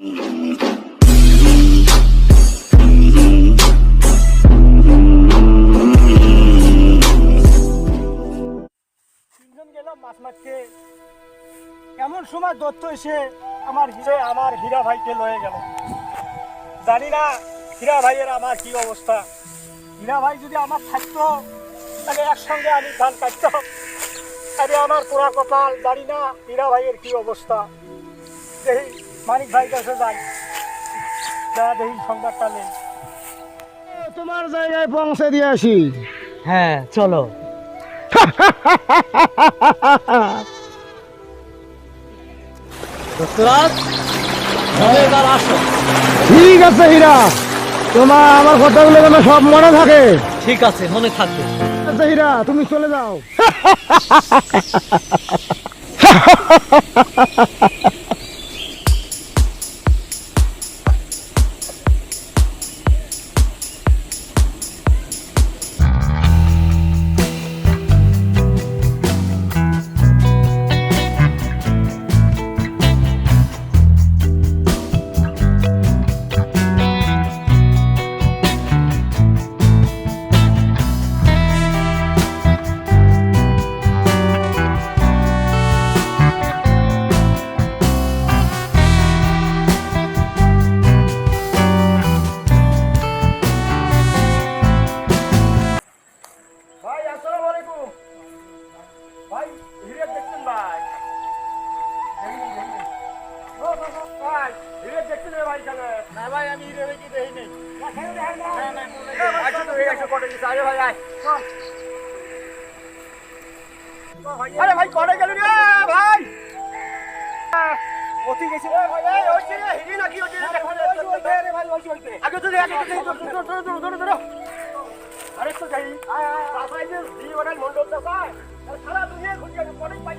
মাছ মারতে। এমন সময় দত্ত এসে আমার হিরে, আমার হীরা ভাইকে লয়ে গেল। জানি না হীরা ভাইয়ের আমার কি অবস্থা। হীরা ভাই যদি আমার থাকতো, তাহলে একসঙ্গে আমি ধান কাটতাম। আরে আমার পোড়া কপাল, জানি না হীরা ভাইয়ের কি অবস্থা। দেখি মানিক ভাই কাছে যাই যা দেখি সংবাদটা নেই তোমার জায়গায় পৌঁছে দিয়ে আসি। হ্যাঁ চলো। এবার আসো। ঠিক আছে হীরা তোমার আমার কথাগুলো যেন সব মনে থাকে। ঠিক আছে মনে থাকবে। আচ্ছা হীরা তুমি চলে যাও। ভাই, আমি হিরে দেখি দেখি নেই। আরে ভাই, আয়। কটে গেল রে? ভাই! অতি গেছে রে ভাই, এই হইছে রে। নাকি রে? দেখো রে ভাই হইছে হইছে আগে তো আগে তো ধরো ধরো ধরো আরে তো যাই তাসাই যে জীবনের মন্ডল তাসাই সারা দুনিয়া খুঁজে আমি পরে। পাই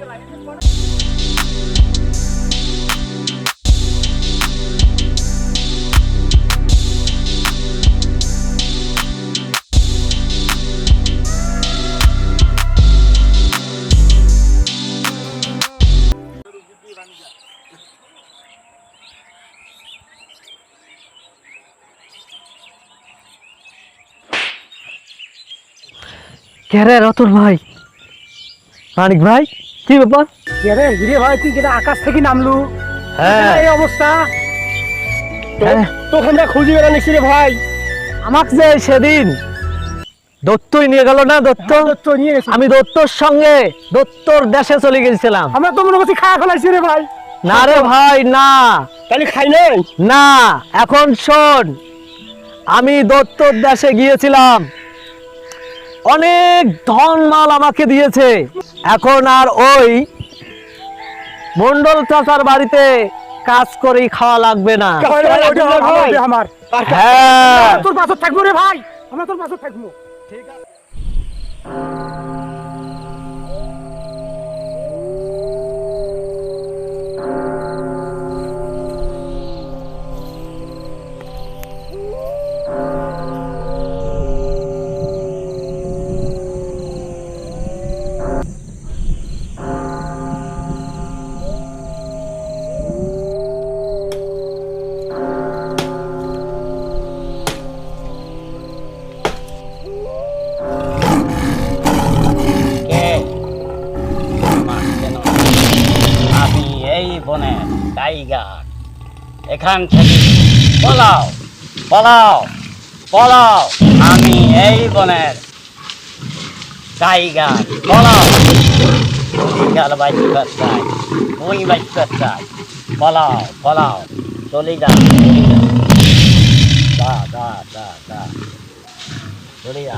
গেলাম কে রে রতন ভাই? মানিক ভাই কি ব্যাপার? রে হিরে ভাই তুই যেটা আকাশ থেকে নামলু? হ্যাঁ। এই অবস্থা? হ্যাঁ। তোকে আমরা খুঁজি বেড়া নিচ্ছি রে ভাই। আমাকে যে সেদিন দত্তই নিয়ে গেল না দত্ত? তো নিয়ে গেছি। আমি দত্তর সঙ্গে দত্তর দেশে চলে গেছিলাম। আমরা তো মনে করছি খাওয়া ফেলাইছি রে ভাই। না রে ভাই না। তাহলে খাই নাই? না এখন শোন। আমি দত্তর দেশে গিয়েছিলাম। অনেক ধন মাল আমাকে দিয়েছে। এখন আর ওই মন্ডল চাচার বাড়িতে কাজ করেই খাওয়া লাগবে না। হ্যাঁ। তোর পাশে থাকব রে ভাই। আমরা তোর পাশে থাকব। কে টাইগার এখান থেকে পলাও পলাও পলাও। আমি এই বনের টাইগার পলাও। টাইগার বাইতে চাই, ওই বাইতে চাই। পলাও পলাও। চলে যা। যা যা যা যা। চলে যা।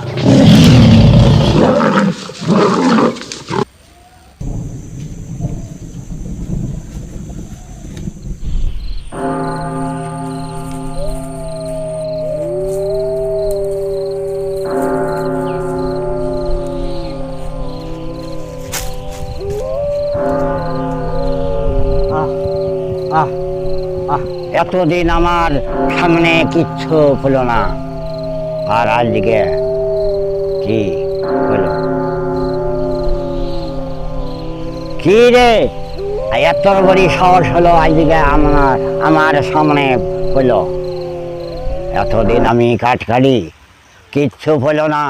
আহ আহ, এতদিন আমার সামনে কিচ্ছু হলো না। আর আজকে কি হলো? কি রে? এত বড় সাহস হলো আজকে আমার আমার সামনে হলো। এতদিন আমি কাঠ কাটি, কিচ্ছু হলো না।